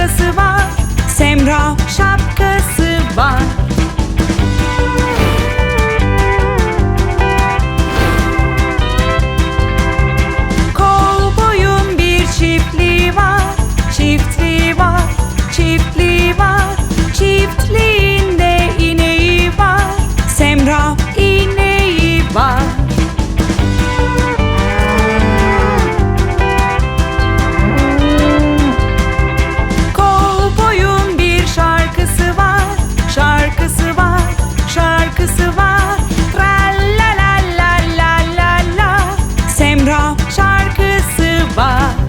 şapkası var. Semra şapkası var. şarkısı var.